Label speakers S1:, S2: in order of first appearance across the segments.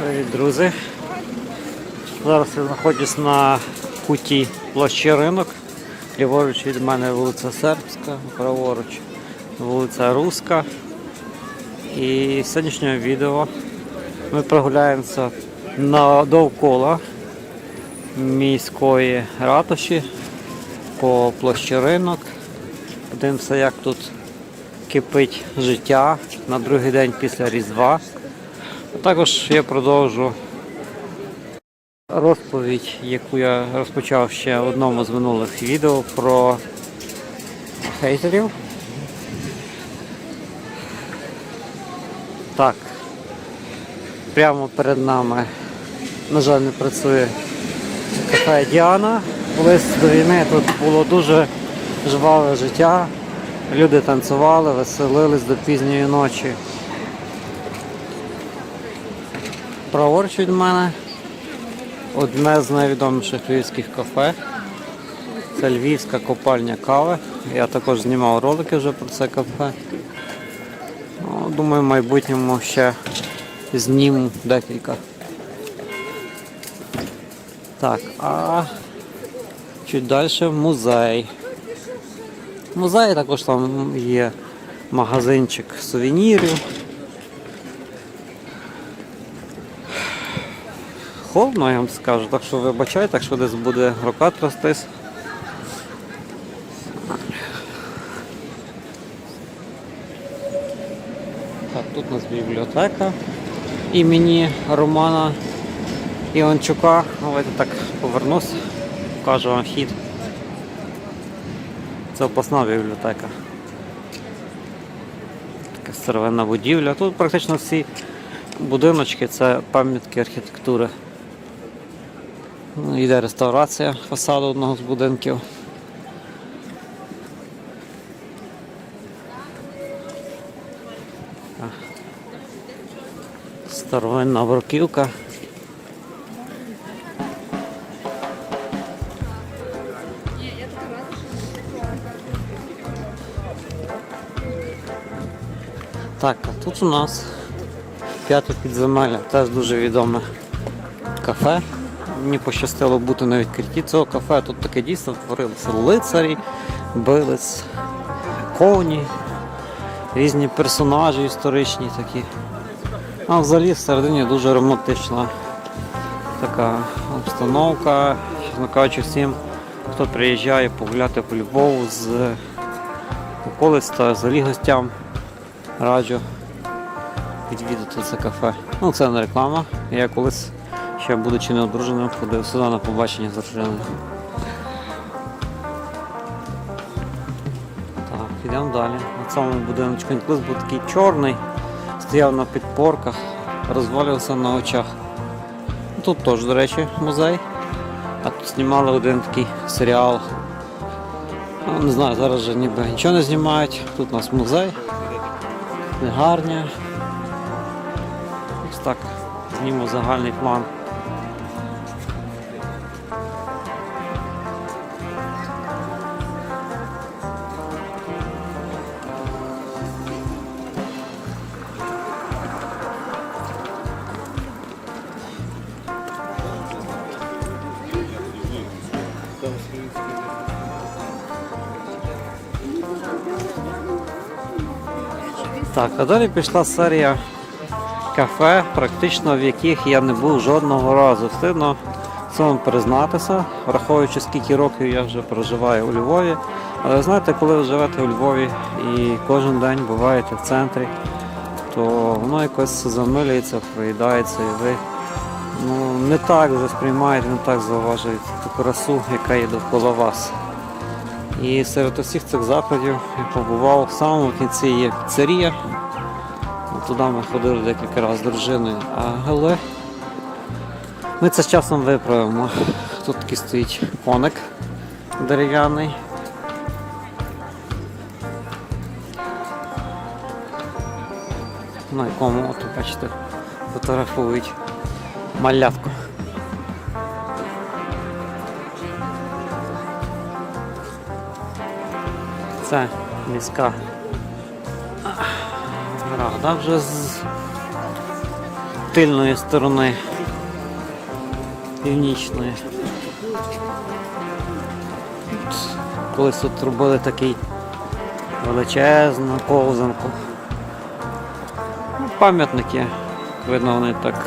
S1: Привіт, друзі. Зараз я знаходжусь на куті площі ринок. Ліворуч від мене вулиця Сербська, праворуч вулиця Руська. І в сьогоднішньому відео ми прогуляємося на довкола міської ратуші по площі ринок. Подивимося, як тут кипить життя на другий день після Різдва. Також я продовжу розповідь, яку я розпочав ще в одному з минулих відео про хейтерів. Так, прямо перед нами, на жаль, не працює кафе Діана. Колись до війни тут було дуже жваве життя. Люди танцювали, веселились до пізньої ночі. Праворуч від мене одне з найвідоміших львівських кафе. Це львівська копальня кави. Я також знімав ролики вже про це кафе. Ну, думаю, в майбутньому ще зніму декілька. Так, а чуть далі музей. В музеї також там є магазинчик сувенірів. Холодно, я вам скажу, так що вибачайте, якщо десь буде рука трястись. Так, тут у нас бібліотека імені Романа Іванчука. Давайте так повернусь, покажу вам хід. Це опасна бібліотека. Така старовинна будівля. Тут практично всі будиночки це пам'ятки архітектури. Ну, Йде реставрація фасаду одного з будинків. Старовинна бруківка. Так, а тут у нас п'яте підземелля, теж дуже відоме кафе. Мені пощастило бути на відкритті цього кафе. Тут таке дійство творилося лицарі, бились, коні, різні персонажі історичні такі. А взагалі всередині дуже романтична така обстановка. Чесно кажучи, всім, хто приїжджає погуляти по Львову з околиць та взагалі гостям раджу відвідати це кафе. Ну, це не реклама. Я колись, ще будучи неодруженим, ходив сюди на побачення з дружиною. Так, йдемо далі. На цьому будиночку колись був такий чорний, стояв на підпорках, розвалювався на очах. Тут теж, до речі, музей. А тут знімали один такий серіал. Ну, не знаю, зараз вже ніби нічого не знімають. Тут у нас музей. Гарня. Ось так зніму загальний план. Так, а далі пішла серія кафе, практично в яких я не був жодного разу. Встигно цьому признатися, враховуючи скільки років я вже проживаю у Львові. Але знаєте, коли ви живете у Львові і кожен день буваєте в центрі, то воно якось замилюється, проїдається і ви ну, не так вже сприймаєте, не так зауважуєте ту красу, яка є довкола вас. І серед усіх цих закладів я побував в самому кінці є піцерія. Туди ми ходили декілька разів з дружиною. Але ми це з часом виправимо. Тут такий стоїть коник дерев'яний. На якому, от бачите, фотографують малятку. Це міська рада вже з тильної сторони північної. Колись тут робили такий величезну ковзанку. Ну, Пам'ятники, видно, вони так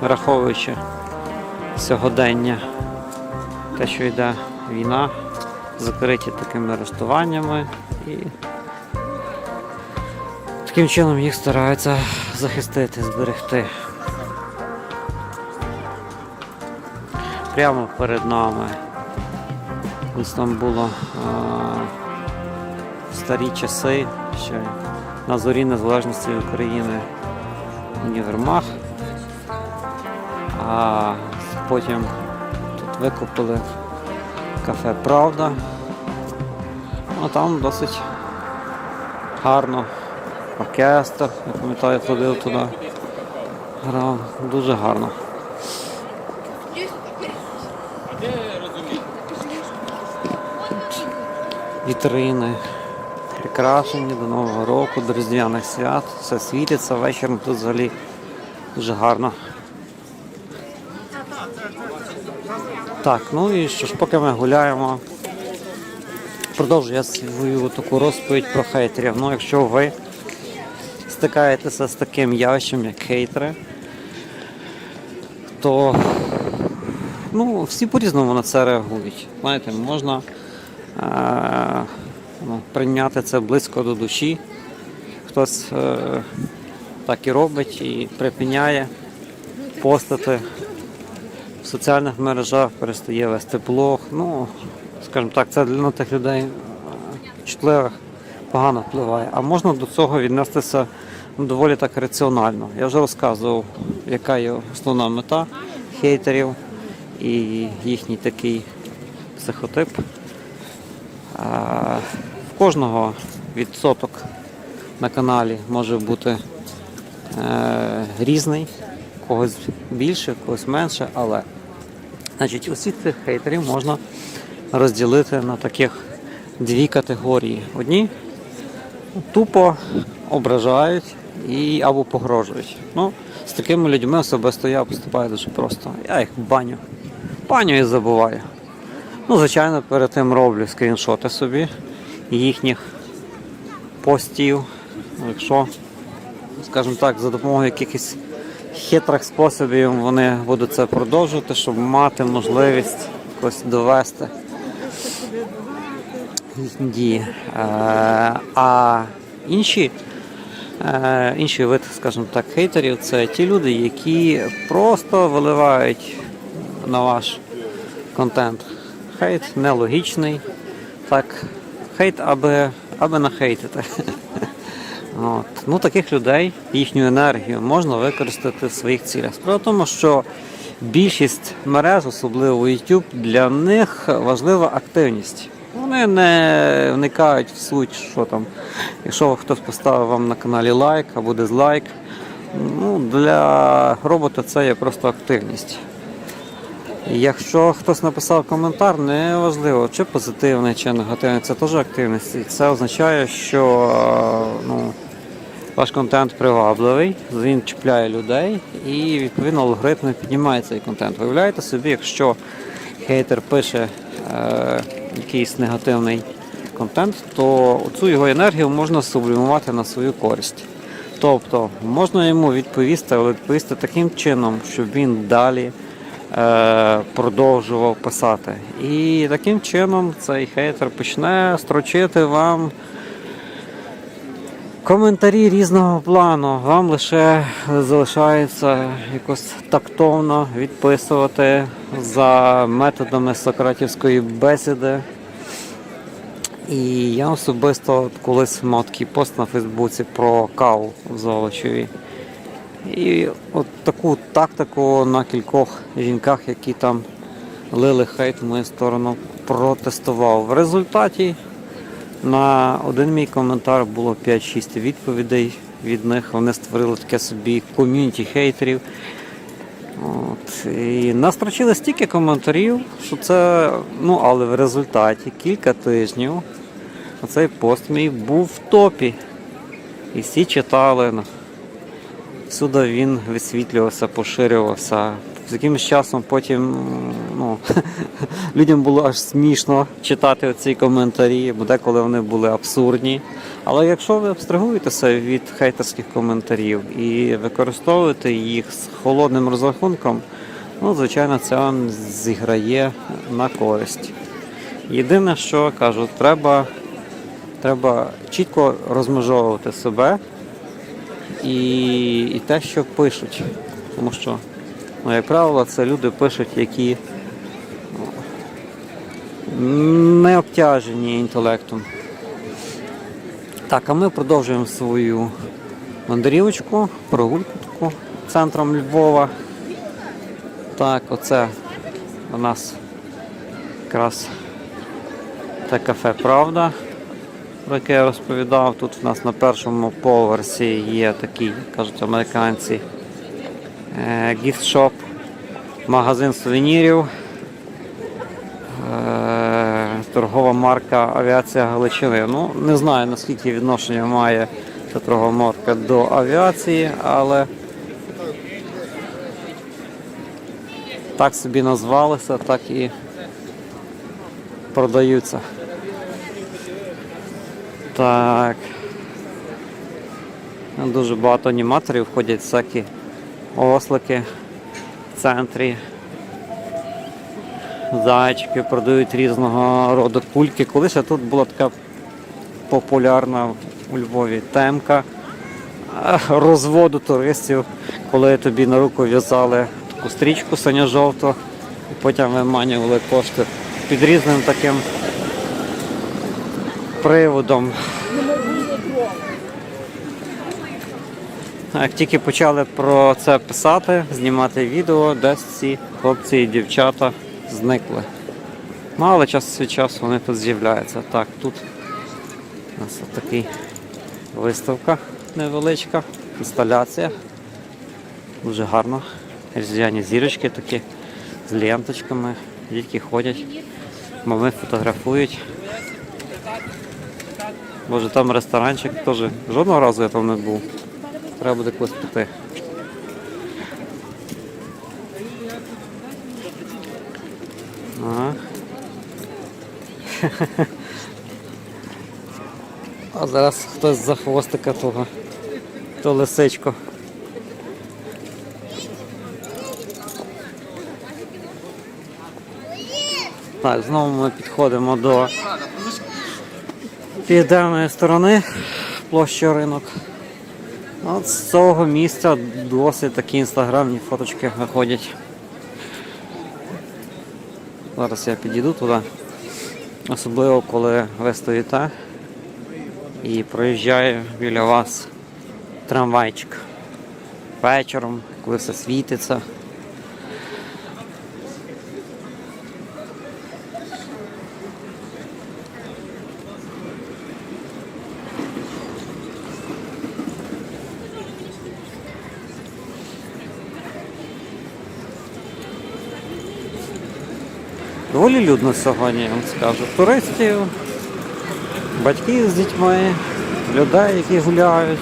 S1: враховуючи сьогодення, те, що йде війна, закриті такими арештуваннями і таким чином їх стараються захистити, зберегти. Прямо перед нами. Ось там було а, в старі часи, ще на зорі незалежності України універмаг. А потім тут викупили кафе Правда. А там досить гарно. Оркестр, я пам'ятаю, ходив туди. Грав дуже гарно. Вітрини прикрашені до Нового року, до Різдвяних свят. Все світиться вечором тут взагалі дуже гарно. Так, ну і що ж, поки ми гуляємо, продовжую я свою таку розповідь про хейтерів. Ну, якщо ви стикаєтеся з таким явищем, як хейтери, то ну, всі по-різному на це реагують. Знаєте, можна е- ну, прийняти це близько до душі. Хтось е- так і робить і припиняє постати соціальних мережах, перестає вести блог. Ну, скажімо так, це для тих людей е, чутливих погано впливає. А можна до цього віднестися ну, доволі так раціонально. Я вже розказував, яка є основна мета хейтерів і їхній такий психотип. А, В кожного відсоток на каналі може бути е, різний, когось більше, когось менше, але значить, усіх цих хейтерів можна розділити на таких дві категорії. Одні тупо ображають і або погрожують. Ну, з такими людьми особисто я поступаю дуже просто. Я їх баню. Баню і забуваю. Ну, звичайно, перед тим роблю скріншоти собі їхніх постів. Якщо, скажімо так, за допомогою якихось хитрих способів вони будуть це продовжувати, щоб мати можливість якось довести дії. Е, А інші, е, інший вид, скажімо так, хейтерів це ті люди, які просто виливають на ваш контент. Хейт нелогічний. Так, хейт, аби, аби нахейтити. От. Ну, таких людей, їхню енергію можна використати в своїх цілях. Справа в тому, що більшість мереж, особливо YouTube, для них важлива активність. Вони не вникають в суть, що там. Якщо хтось поставив вам на каналі лайк або дизлайк, ну, для робота це є просто активність. Якщо хтось написав коментар, неважливо, чи позитивний, чи негативний, це теж активність. І це означає, що е, ну, ваш контент привабливий, він чіпляє людей і відповідно алгоритми піднімає цей контент. Виявляєте собі, якщо хейтер пише е, якийсь негативний контент, то цю його енергію можна сублімувати на свою користь. Тобто можна йому відповісти, але відповісти таким чином, щоб він далі е, продовжував писати. І таким чином цей хейтер почне строчити вам коментарі різного плану. Вам лише залишається якось тактовно відписувати за методами сократівської бесіди. І я особисто колись мав такий пост на Фейсбуці про каву в Золочеві. І от таку тактику на кількох жінках, які там лили хейт в мою сторону, протестував. В результаті на один мій коментар було 5-6 відповідей від них. Вони створили таке собі ком'юніті хейтерів. От. І настрочили стільки коментарів, що це, ну, але в результаті кілька тижнів цей пост мій був в топі. І всі читали. всюди він висвітлювався, поширювався. З якимось часом потім ну, людям було аж смішно читати ці коментарі, бо деколи вони були абсурдні. Але якщо ви абстрагуєтеся від хейтерських коментарів і використовуєте їх з холодним розрахунком, ну, звичайно, це вам зіграє на користь. Єдине, що кажу, треба, треба чітко розмежовувати себе і, і те, що пишуть. Тому що, ну, як правило, це люди пишуть, які ну, не обтяжені інтелектом. Так, а ми продовжуємо свою мандрівочку, прогулку центром Львова. Так, оце у нас якраз те кафе Правда, про яке я розповідав. Тут у нас на першому поверсі є такий, кажуть американці, гіфт-шоп, магазин сувенірів, е, торгова марка Авіація Галичини. Ну, не знаю наскільки відношення має ця торгова марка до авіації, але так собі назвалися, так і продаються. Так. Дуже багато аніматорів ходять всякі ослики в центрі. Зайчики продають різного роду кульки. Колись тут була така популярна у Львові темка е, розводу туристів, коли тобі на руку в'язали таку стрічку синьо-жовту і потім виманювали кошти під різним таким приводом. Як тільки почали про це писати, знімати відео, десь ці хлопці і дівчата зникли. Ну, але час від часу вони тут з'являються. Так, тут у нас такий виставка невеличка, інсталяція. Дуже гарно. Різдвяні зірочки такі з ленточками. Дітки ходять, мами фотографують. Боже, там ресторанчик теж. Жодного разу я там не був. Треба буде колись піти. А зараз хтось за хвостика того, то лисичко. Так, знову ми підходимо до південної сторони площі ринок. От з цього місця досить такі інстаграмні фоточки виходять. Зараз я підійду туди. Особливо коли ви стоїте і проїжджає біля вас трамвайчик. Вечором, коли все світиться. Доволі людно сьогодні, я вам скажу. Туристів, батьків з дітьми, людей, які гуляють.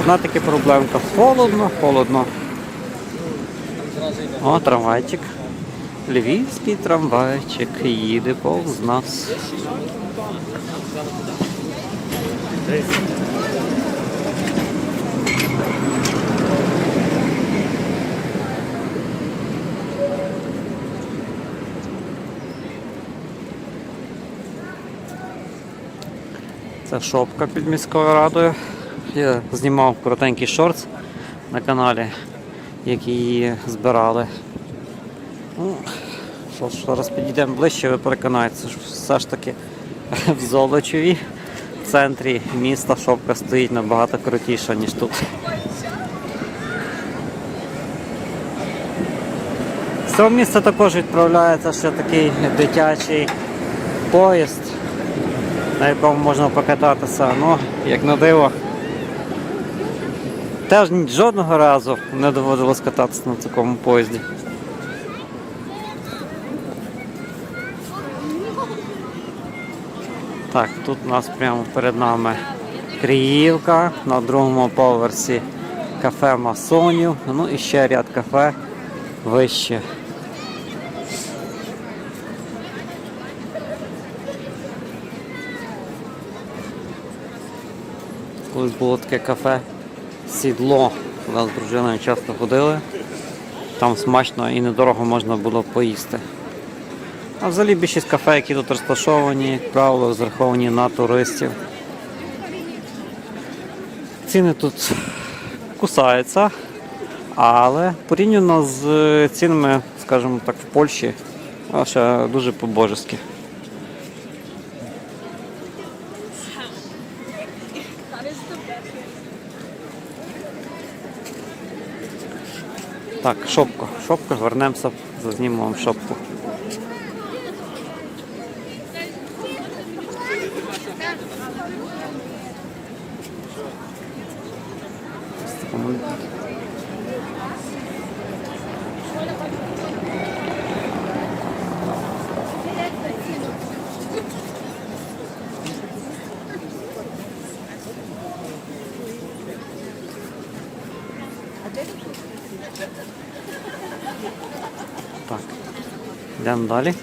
S1: Одна таки проблемка. Холодно, холодно. О, трамвайчик. Львівський трамвайчик їде повз нас. Це шопка під міською радою. Я знімав коротенький шортс на каналі, які її збирали. Ну, що ж, зараз підійдемо ближче, ви переконаєтеся, що все ж таки в Золочеві, в центрі міста шопка стоїть набагато крутіша, ніж тут. З цього місця також відправляється ще такий дитячий поїзд на якому можна покататися. Ну, як на диво. Теж жодного разу не доводилось кататися на такому поїзді. Так, тут у нас прямо перед нами Криївка, на другому поверсі кафе масонів, ну і ще ряд кафе вище. Колись було таке кафе Сідло. Нас з дружиною часто ходили. Там смачно і недорого можна було поїсти. А взагалі більшість кафе, які тут розташовані, як правило, розраховані на туристів. Ціни тут кусаються, але порівняно з цінами, скажімо так, в Польщі, ще дуже по-божески. Так, шопка. Шопка, вернемося, зазнімемо вам шопку. Так. Йдемо далі.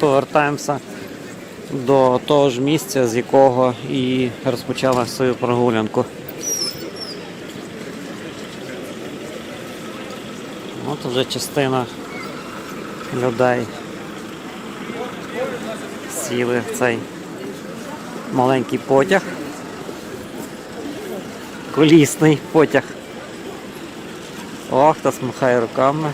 S1: Повертаємося до того ж місця, з якого і розпочали свою прогулянку. От вже частина людей сіли в цей маленький потяг. Колісний потяг. Ох, хто смахає руками.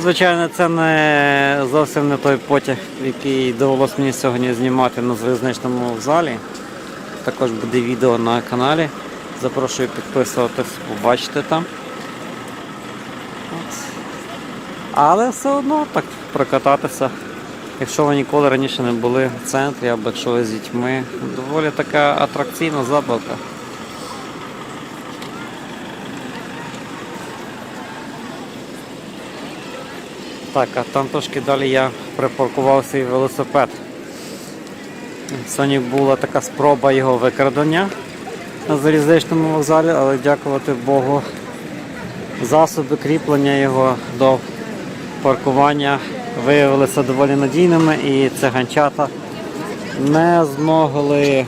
S1: Звичайно, це не зовсім не той потяг, який довелося мені сьогодні знімати на залізничному вокзалі. Також буде відео на каналі. Запрошую підписуватись, побачите там. От. Але все одно так прокататися. Якщо ви ніколи раніше не були в центрі, або якщо ви з дітьми, доволі така атракційна забавка. Так, а там трошки далі я припаркував свій велосипед. Сьогодні була така спроба його викрадення на залізничному вокзалі, але дякувати Богу, засоби кріплення його до паркування виявилися доволі надійними і циганчата не змогли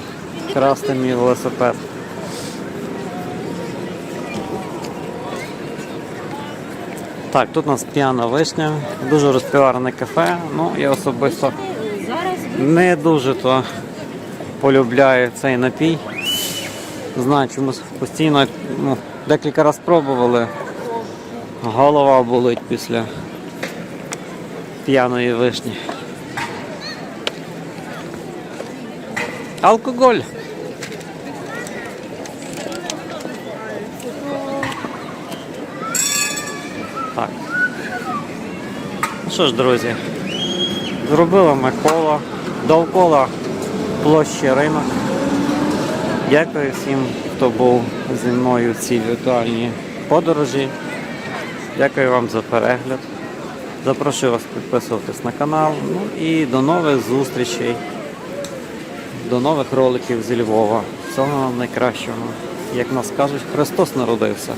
S1: красти мій велосипед. Так, тут у нас п'яна вишня, дуже розпіарене кафе. Ну, я особисто не дуже то полюбляю цей напій. Знаю, чомусь постійно ну, декілька разів спробували. Голова болить після п'яної вишні. Алкоголь. Що ж, друзі, зробили ми коло довкола площі ринок. Дякую всім, хто був зі мною в цій віртуальній подорожі. Дякую вам за перегляд. Запрошую вас підписуватись на канал. Ну і до нових зустрічей, до нових роликів зі Львова. Всього вам найкращого. Як нас кажуть, Христос народився.